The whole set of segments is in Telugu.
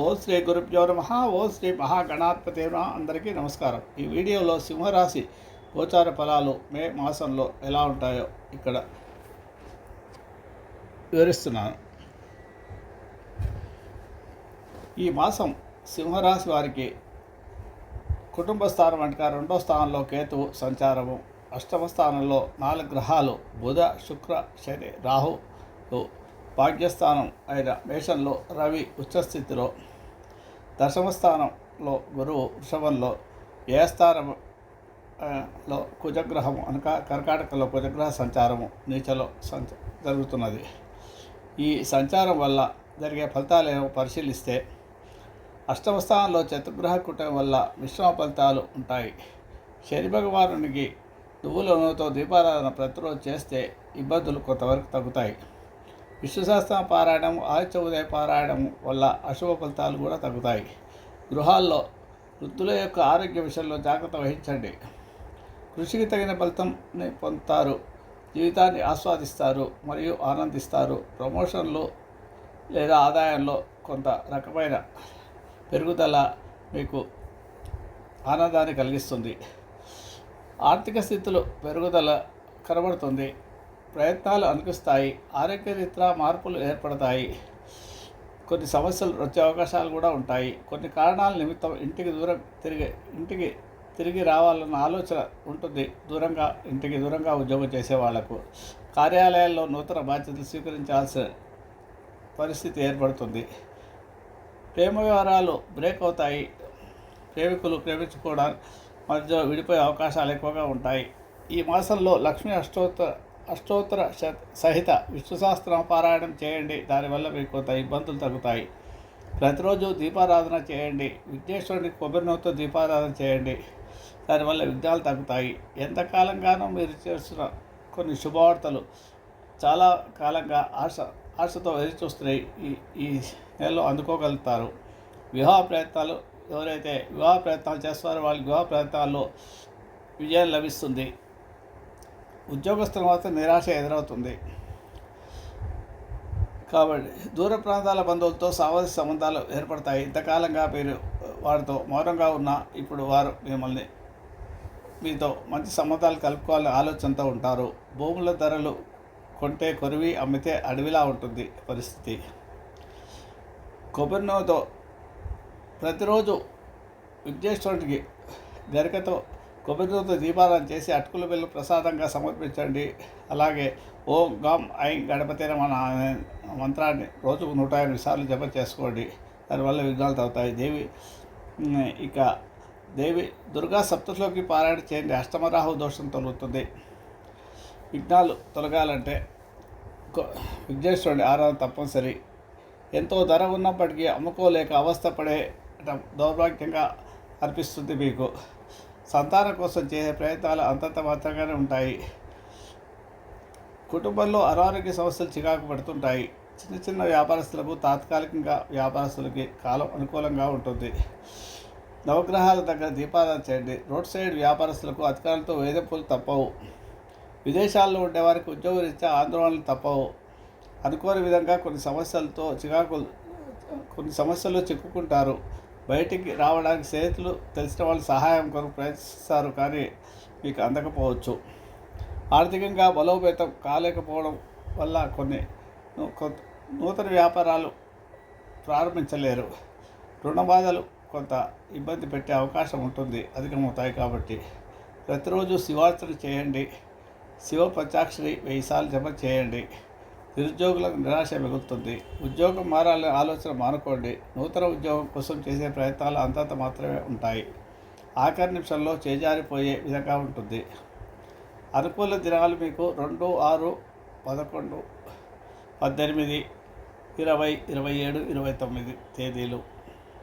ఓ శ్రీ గురుభ్యో నమ. ఓ శ్రీ మహాగణాధిపతి నమః. అందరికీ నమస్కారం. ఈ వీడియోలో సింహరాశి గోచార ఫలాలు మే మాసంలో ఎలా ఉంటాయో ఇక్కడ వివరిస్తున్నాను. ఈ మాసం సింహరాశి వారికి కుటుంబ స్థానం అంటే రెండో స్థానంలో కేతువు సంచారము. అష్టమ స్థానంలో నాలుగు గ్రహాలు బుధ శుక్ర శని రాహు భాగ్యస్థానం అయిన మేషంలో రవి ఉచ్చస్థితిలో దశమస్థానంలో గురువు వృషభంలో ఏ స్థానంలో కుజగ్రహము అనక కర్కాటకలో కుజగ్రహ సంచారము నీచలో సంచ జరుగుతున్నది. ఈ సంచారం వల్ల జరిగే ఫలితాలు ఏమో పరిశీలిస్తే అష్టమ స్థానంలో చతుర్గ్రహ కుటం వల్ల మిశ్రమ ఫలితాలు ఉంటాయి. శని భగవానునికి నువ్వుల నూనెతో దీపారాధన ప్రతిరోజు చేస్తే ఇబ్బందులు కొంతవరకు తగ్గుతాయి. విశ్వశాస్త్రం పారాయణం ఆదిత్య ఉదయ పారాయణం వల్ల అశుభ ఫలితాలు కూడా తగ్గుతాయి. గృహాల్లో వృద్ధుల యొక్క ఆరోగ్య విషయంలో జాగ్రత్త వహించండి. కృషికి తగిన ఫలితంని పొందుతారు. జీవితాన్ని ఆస్వాదిస్తారు మరియు ఆనందిస్తారు. ప్రమోషన్లు లేదా ఆదాయంలో కొంత రకమైన పెరుగుదల మీకు ఆనందాన్ని కలిగిస్తుంది. ఆర్థిక స్థితిలో పెరుగుదల కనబడుతుంది. ప్రయత్నాలు అనిపిస్తాయి ఆరోగ్యరీత్యా మార్పులు ఏర్పడతాయి. కొన్ని సమస్యలు వచ్చే అవకాశాలు కూడా ఉంటాయి. కొన్ని కారణాల నిమిత్తం ఇంటికి దూరం తిరిగి ఇంటికి తిరిగి రావాలన్న ఆలోచన ఉంటుంది. దూరంగా ఇంటికి దూరంగా ఉద్యోగం చేసే వాళ్ళకు. కార్యాలయాల్లో నూతన బాధ్యతలు స్వీకరించాల్సిన పరిస్థితి ఏర్పడుతుంది. ప్రేమ వ్యవహారాలు బ్రేక్ అవుతాయి. ప్రేమికులు ప్రేమించుకోవడం మధ్య విడిపోయే అవకాశాలు ఎక్కువగా ఉంటాయి. ఈ మాసంలో లక్ష్మీ అష్టోత్తర అష్టోత్తర సహిత విష్ణుశాస్త్రం పారాయణం చేయండి. దానివల్ల మీకు కొంత ఇబ్బందులు తగ్గుతాయి. ప్రతిరోజు దీపారాధన చేయండి. విఘ్నేశ్వరుడి కొబ్బరి నూనెతో దీపారాధన చేయండి. దానివల్ల విఘ్నాలు తగ్గుతాయి. ఎంతకాలంగానో మీరు చేస్తున్న కొన్ని శుభవార్తలు చాలా కాలంగా ఆశ ఆశతో ఎదురు చూస్తున్నాయి. ఈ ఈ నెలలో అందుకోగలుగుతారు. వివాహ ప్రయత్నాలు ఎవరైతే వివాహ ప్రయత్నాలు చేస్తారో వాళ్ళ వివాహ ప్రయత్నాల్లో విజయం లభిస్తుంది. ఉద్యోగస్తుల మాత్రం నిరాశ ఎదురవుతుంది. కాబట్టి దూర ప్రాంతాల బంధువులతో సామాజిక సంబంధాలు ఏర్పడతాయి. ఇంతకాలంగా మీరు వారితో మౌనంగా ఉన్న ఇప్పుడు వారు మిమ్మల్ని మీతో మంచి సంబంధాలు కలుపుకోవాలనే ఆలోచనతో ఉంటారు. భూముల ధరలు కొంటే కొరివి అమ్మితే అడవిలా ఉంటుంది పరిస్థితి. కొబ్బరి నూనెతో ప్రతిరోజు విఘ్నేశ్వరుడికి గరికతో కొబ్బరితో దీపారాధన చేసి అటుకుల బిల్లు ప్రసాదంగా సమర్పించండి. అలాగే ఓం గం ఐం గణపతి మన అనే మంత్రాన్ని రోజుకు నూట ఎనిమిది సార్లు జపం చేసుకోండి. దానివల్ల విఘ్నాలు తగ్గుతాయి. దేవి ఇక దేవి దుర్గా సప్తశ్లోకి పారాయణ చేయండి. అష్టమరాహు దోషం తొలుగుతుంది. విఘ్నాలు తొలగాలంటే విఘ్నేశ్వరుడి ఆరాధన తప్పనిసరి. ఎంతో ధర ఉన్నప్పటికీ అమ్ముకోలేక అవస్థపడే దౌర్భాగ్యంగా అనిపిస్తుంది మీకు. సంతానం కోసం చేసే ప్రయత్నాలు అంతంత మాత్రంగానే ఉంటాయి. కుటుంబంలో అనారోగ్య సమస్యలు చికాకు పడుతుంటాయి. చిన్న చిన్న వ్యాపారస్తులకు తాత్కాలికంగా వ్యాపారస్తులకి కాలం అనుకూలంగా ఉంటుంది. నవగ్రహాల దగ్గర దీపారాధన చేయండి. రోడ్ సైడ్ వ్యాపారస్తులకు అధికారులతో వేధింపులు తప్పవు. విదేశాల్లో ఉండేవారికి ఉద్యోగరీత్యా ఆందోళనలు తప్పవు. అనుకోని విధంగా కొన్ని సమస్యలతో చికాకులు కొన్ని సమస్యల్లో చిక్కుకుంటారు. బయటికి రావడానికి స్నేహితులు తెలిసిన వాళ్ళు సహాయం కొరకు ప్రయత్నిస్తారు కానీ మీకు అందకపోవచ్చు. ఆర్థికంగా బలోపేతం కాలేకపోవడం వల్ల కొన్ని నూతన వ్యాపారాలు ప్రారంభించలేరు. రుణ బాధలు కొంత ఇబ్బంది పెట్టే అవకాశం ఉంటుంది అధికమవుతాయి కాబట్టి. ప్రతిరోజు శివార్చన చేయండి. శివ పంచాక్షరి వెయ్యి సార్లు జమ చేయండి. నిరుద్యోగులకు నిరాశ మిగులుతుంది. ఉద్యోగం మారాలనే ఆలోచన మానుకోండి. నూతన ఉద్యోగం కోసం చేసే ప్రయత్నాలు అంతంత మాత్రమే ఉంటాయి. ఆఖరి నిమిషంలో చేజారిపోయే విధంగా ఉంటుంది. అనుకూల దినాలు మీకు రెండు ఆరు పదకొండు పద్దెనిమిది ఇరవై ఇరవై ఏడు ఇరవై తొమ్మిది తేదీలు.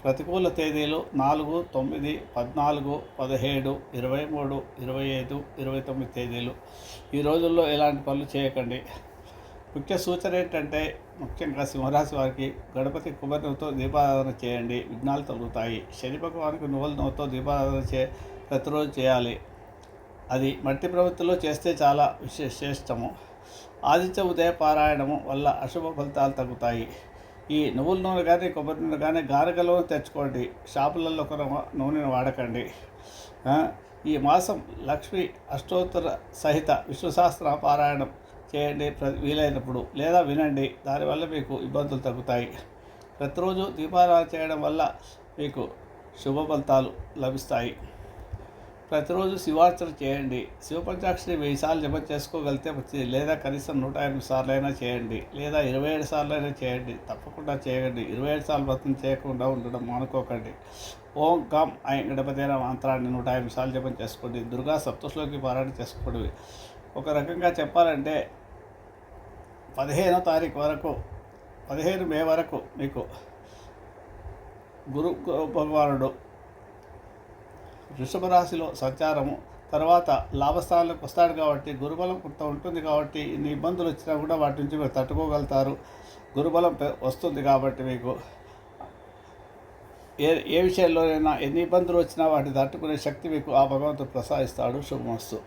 ప్రతికూల తేదీలు నాలుగు తొమ్మిది పద్నాలుగు పదిహేడు ఇరవై మూడు ఇరవై ఐదు ఇరవై తొమ్మిది తేదీలు. ఈ రోజుల్లో ఎలాంటి పనులు చేయకండి. ముఖ్య సూచన ఏంటంటే ముఖ్యంగా సింహరాశి వారికి గణపతి కుబర్నుతో దీపారాధన చేయండి విఘ్నాలు తొలుగుతాయి. శని భగవానికి నువ్వుల నవ్వుతో దీపారాధన చే ప్రతిరోజు చేయాలి. అది మట్టి ప్రవృత్తిలో చేస్తే చాలా విశేష శ్రేష్టము. ఆదిత్య ఉదయ పారాయణము వల్ల అశుభ ఫలితాలు తగ్గుతాయి. ఈ నువ్వుల నూనె కానీ కొబ్బరి నూనె కానీ గారగలో తెచ్చుకోండి. షాపులలో ఒక నూనెను వాడకండి. ఈ మాసం లక్ష్మి అష్టోత్తర సహిత విశ్వశాస్త్ర పారాయణం చేయండి వీలైనప్పుడు లేదా వినండి. దానివల్ల మీకు ఇబ్బందులు తగ్గుతాయి. ప్రతిరోజు దీపారాధన చేయడం వల్ల మీకు శుభ ఫలితాలు లభిస్తాయి. ప్రతిరోజు శివార్చన చేయండి. శివపంచాక్షరి వెయ్యి సార్లు జపం చేసుకోగలిగితే మంచిది. లేదా కనీసం నూట ఎనిమిది సార్లు అయినా చేయండి. లేదా ఇరవై ఏడు సార్లు అయినా చేయండి. తప్పకుండా చేయండి. ఇరవై ఏడు సార్లు వ్రతం చేయకుండా ఉండడం మానుకోకండి. ఓం గమ్ ఐ గణపతి అయిన మంత్రాన్ని నూట ఎనిమిది సార్లు జపం చేసుకోండి. దుర్గా సప్తశ్లోకి పారాయణ చేసుకోండి. ఒక రకంగా చెప్పాలంటే పదిహేనో తారీఖు వరకు పదిహేను మే వరకు మీకు గురు భగవానుడు వృషభ రాశిలో సంచారము తర్వాత లాభస్థానాలకు వస్తాడు కాబట్టి గురుబలం కొంత ఉంటుంది కాబట్టి ఇన్ని ఇబ్బందులు వచ్చినా కూడా వాటి నుంచి మీరు తట్టుకోగలుగుతారు. గురుబలం వస్తుంది కాబట్టి మీకు ఏ ఏ విషయంలోనైనా ఎన్ని ఇబ్బందులు వచ్చినా వాటిని తట్టుకునే శక్తి మీకు ఆ భగవంతుడు ప్రసాదిస్తాడు. శుభమస్తు.